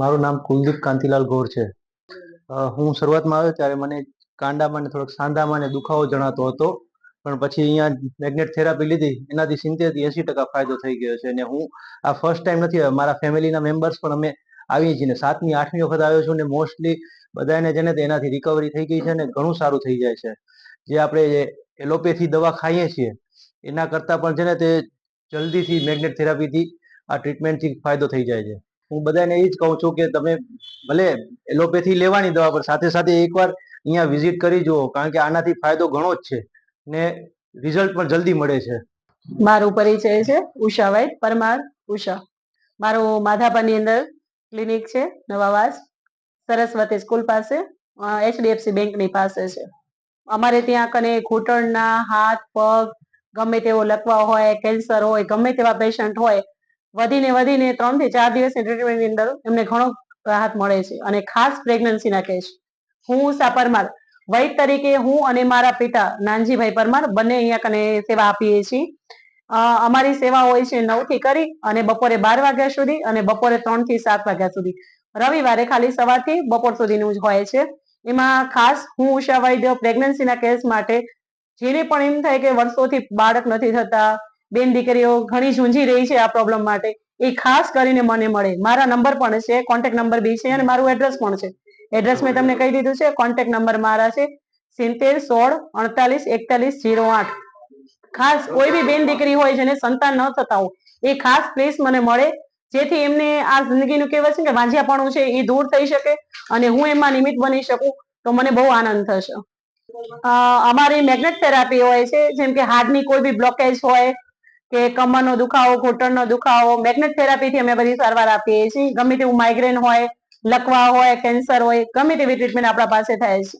મારું નામ કુલદીપ કાંતિલાલ ગોર છે. હું શરૂઆતમાં આવ્યો ત્યારે મને કાંડામાં ને થોડોક સાંધામાં ને દુખાવો જણાતો હતો. પણ પછી અહીંયા મેગ્નેટ થેરાપી લીધી. એનાથી સિત્તેરથી એસી ટકા ફાયદો થઈ ગયો છે અને હું આ ફર્સ્ટ ટાઈમ નથી આવ્યો. મારા ફેમિલીના મેમ્બર્સ પણ અમે આવીએ છીએ ને સાતમી, આઠમી વખત આવ્યો છું ને મોસ્ટલી બધાને છે ને તે એનાથી રિકવરી થઈ ગઈ છે ને ઘણું સારું થઈ જાય છે. જે આપણે એલોપેથી દવા ખાઈએ છીએ, એના કરતાં પણ છે ને તે જલ્દીથી મેગ્નેટ થેરાપીથી આ ટ્રીટમેન્ટથી ફાયદો થઈ જાય છે. હું બધાને એ જ કહું છું કે તમે ભલે એલોપેથી લેવાની દવા, પણ સાથે સાથે એકવાર અહીંયા વિઝિટ કરી જુઓ, કારણ કે આનાથી ફાયદો ઘણો જ છે ને રિઝલ્ટ પણ જલ્દી મળે છે. મારો પરિચય છે, ઉષા વાઇટ, પરમાર, ઉષા. મારો માધાપાની અંદર ક્લિનિક છે, નવાવાસ, સરસ્વતી સ્કૂલ પાસે એચડીએફસી બેંકની પાસે છે. અમારે ત્યાં કને ઘૂંટણના, હાથ, પગ, ગમે તેવો લકવા હોય કેન્સર હોય, ગમે તેવા પેશન્ટ હોય વધીને વધીને ત્રણથી ચાર દિવસની ટ્રીટમેન્ટની અંદર એમને ઘણો રાહત મળે છે અને ખાસ પ્રેગ્નન્સીના કેસ હું ઉષા પરમાર, વૈદ તરીકે હું અને મારા પિતા નાનજીભાઈ પરમાર બંને અહીંયા કને સેવા આપીએ છીએ. અમારી સેવા હોય છે નવથી કરી અને બપોરે બાર વાગ્યા સુધી અને બપોરે ત્રણથી સાત વાગ્યા સુધી. રવિવારે ખાલી સવારથી બપોર સુધીનું જ હોય છે. એમાં ખાસ હું ઉષા વૈદ્ય પ્રેગ્નન્સીના કેસ માટે જેને પણ એમ થાય કે વર્ષોથી બાળક નથી થતા બેન દીકરીઓ ઘણી ઝૂંઝી રહી છે આ પ્રોબ્લેમ માટે. એ ખાસ કરીને મને મળે. મારા નંબર પણ છે કોન્ટેક્ટ નંબર બી છે અને મારું એડ્રેસ પણ છે. એડ્રેસ મેં તમને કહી દીધું છે કોન્ટેક્ટ નંબર મારા છે, સિત્તેર, સોળ, અડતાલીસ, એકતાલીસ જીરો આઠ. ખાસ કોઈ બી બેન દીકરી હોય જેને સંતાન ન થતા હોય, એ ખાસ પ્લીઝ મને મળે, જેથી એમને આ જિંદગીનું કહેવાય છે કે વાંઝિયાપણું છે એ દૂર થઈ શકે અને હું એમાં નિમિત્ત બની શકું, તો મને બહુ આનંદ થશે. અમારી મેગ્નેટ થેરાપી હોય છે, જેમ કે હાર્ટની કોઈ બી બ્લોકેજ હોય કે કમરનો દુખાવો, ઘૂંટણનો દુખાવો મેગ્નેટ થેરાપીથી અમે બધી સારવાર આપીએ છીએ. ગમે તેવું માઇગ્રેન હોય, લકવા હોય કેન્સર હોય, ગમે તેવી ટ્રીટમેન્ટ આપણા પાસે થાય છે.